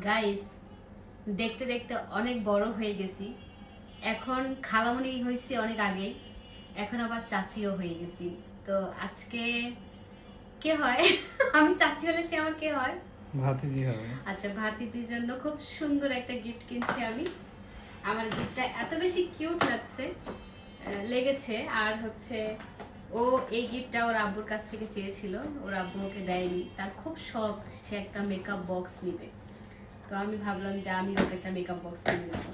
Guys দেখতে দেখতে অনেক বড় হয়ে গেছি। এখন খালামণি হয়েছি অনেক আগে। এখন আবার চাচিও হয়ে গেছি। তো আজকে কে হয়? আমি চাচি হলে সে আমার কে হয়? ভাতিজি হবে। আচ্ছা ভাতিটির জন্য খুব সুন্দর একটা গিফট কিনছি আমি। আমার গিফটটা এত বেশি কিউট লাগছে লেগেছে। আর হচ্ছে ও এই গিফটটা ওর আব্বুর কাছ থেকে চেয়েছিল। ওর আব্বু ওকে দেয়নি। তার খুব শখ সে একটা মেকআপ বক্স নিবে। তো আমি ভাবলাম যে আমি ওকে একটা মেকআপ বক্স কিনে দেবো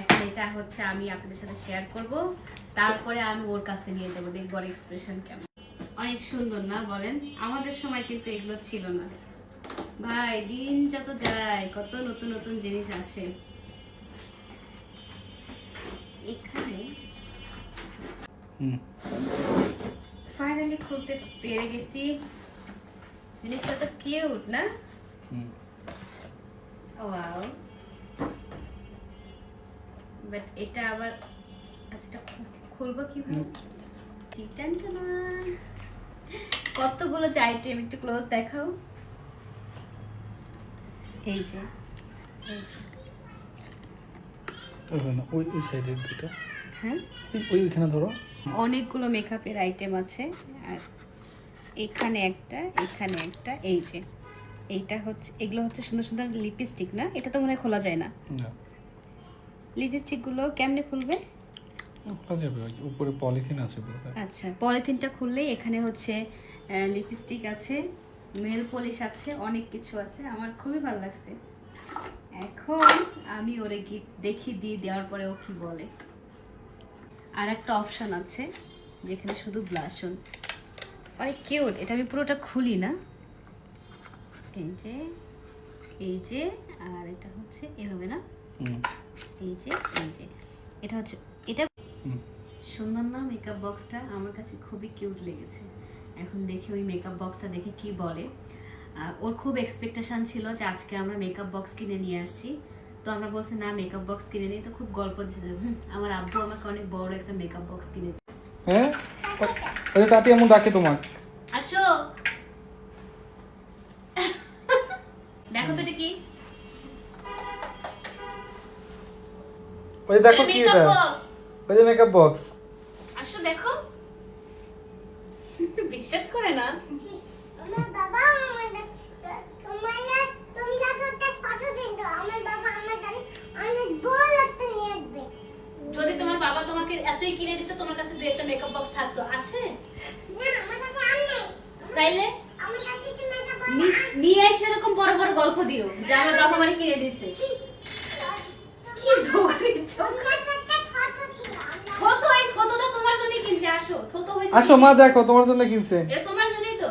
এখন এটা হচ্ছে আমি আপনাদের সাথে শেয়ার করব। তারপরে আমি ওর কাছে নিয়ে যাব দেখব ওর এক্সপ্রেশন কেমন। অনেক সুন্দর না বলেন? আমাদের সময় কিন্তু এগুলো ছিল না। ভাই দিন যত যায় কত নতুন নতুন জিনিস আসে। এখানে ফাইনালি খুলতে পেরে গেছি। জিনিসটা তো কিউট না? হুম। ওয়াও বাট এটা আবার আচ্ছা খুলবো কীভাবে? টিটান কতগুলো যে আইটেম একটু ক্লোজ দেখাও। এই যে এই যে। ওইখানে ওই ওই সাইডের দুটো হ্যাঁ? ওই- ওই ওইখানে ধরো। অনেকগুলো মেকআপের আইটেম আছে। আর এখানে একটা এখানে একটা এই যে। এইটা হচ্ছে এগুলো হচ্ছে সুন্দর সুন্দর লিপস্টিক না? এটা তো মনে হয় খোলা যায় না। না। লিপস্টিকগুলো কেমনে খুলবে? খোলা যাবে উপরে পলিথিন আছে আচ্ছা পলিথিনটা খুললেই এখানে হচ্ছে লিপস্টিক আছে নেল পলিশ আছে অনেক কিছু আছে। আমার খুবই ভালো লাগছে। এখন আমি ওরে গিফট দেখি দিয়ে দেওয়ার পরে ও কি বলে। আর একটা অপশন আছে যেখানে শুধু ব্লাশন অনেক কিউট এটা আমি পুরোটা খুলি না। এই যে এই যে আর এটা হচ্ছে এভাবে না? এই যে এই যে। এটা হচ্ছে এটা সুন্দর না মেকআপ বক্সটা আমার কাছে খুবই কিউট লেগেছে। এখন দেখি ওই মেকআপ বক্সটা দেখে কি বলে। ওর খুব এক্সপেকটেশন ছিল যে আজকে আমরা মেকআপ বক্স কিনে নিয়ে আসছি। তো আমরা বলছি না মেকআপ বক্স কিনে নিই। তো খুব গল্প দিচ্ছে হুম, আমার আব্বু আমাকে অনেক বড় একটা মেকআপ বক্স কিনে হ্যাঁ? তাতে এমন ডাকে তোমার? ওই দেখো কি এটা? ওই যে মেকআপ বক্স আসো দেখো। বিশ্বাস করে না। আমার বাবা আমাদের তোমার তোমরা তো একটা ফটো দিন তো আমার বাবা আমার জন্য অনেক বড় একটা নিয়ে আসবে যদি তোমার বাবা তোমাকে এতই কিনে দিত তোমার কাছে দুই একটা মেকআপ বক্স থাকতো। আছে? তাইলে? আমার কাছে কি মেকআপ নি- নিয়ে এসে এরকম বড় বড় গল্প দিও যে আমার বাবা মানে কিনে দিছে। কি ঝগড়ি থতো এই থতোটা তোমার কিনছে আসো। থতো হয়েছে আসো মা দেখো তোমার জন্য কিনছে। এটা তোমার জন্যই তো।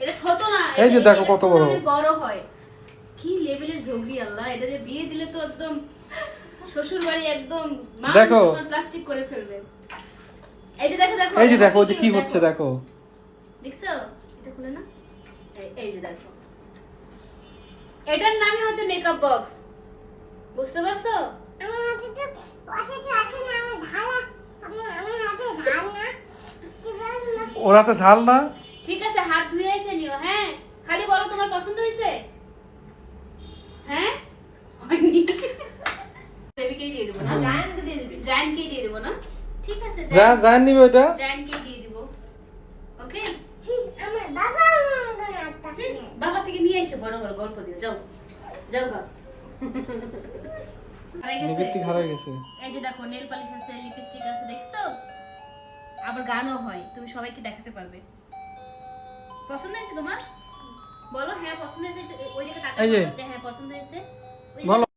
এটা থতো না এই যে দেখো কত বড়। বড় হয়। কি লেভেলের ঝগড়ি আল্লাহ এটা বিয়ে দিলে তো একদম শ্বশুর বাড়ি একদম দেখো। প্লাস্টিক করে ফেলবে। এই যে দেখো দেখো এই যে দেখো যে কি হচ্ছে দেখো। দেখছ? এটা খুলে না এই- এই যে দেখো। এটার নামই হচ্ছে মেকআপ বক্স বুঝতে পারছ? আমার হাতে তো পয়সা তো আমার ধারা আমার আমার হাতে ধার না। ওর হাতে ঝাল না? ঠিক আছে হাত ধুয়ে এসে নিও হ্যাঁ? খালি বলো তোমার পছন্দ হয়েছে? হ্যাঁ? হয়নি। বেবিকেই দিয়ে দেবো না জায়ানকে দিয়ে দেবে জায়ানকেই দিয়ে দেবো না? ঠিক আছে যা নিবে ওটা। দিয়ে দিব। ওকে? আমার। বাবা থেকে নিয়ে এসে বড় বড় গল্প দিও যাও। যাও গা। নেগেটিভ হারাই গেছে। এই যে দেখো নেল পালিশ আছে লিপস্টিক আছে দেখছ? আবার গানও হয় তুমি সবাইকে দেখাতে পারবে। পছন্দ হয়েছে তোমার? বলো হ্যাঁ পছন্দ হয়েছে ওই দিকে তাকাও হ্যাঁ পছন্দ হয়েছে। বলো।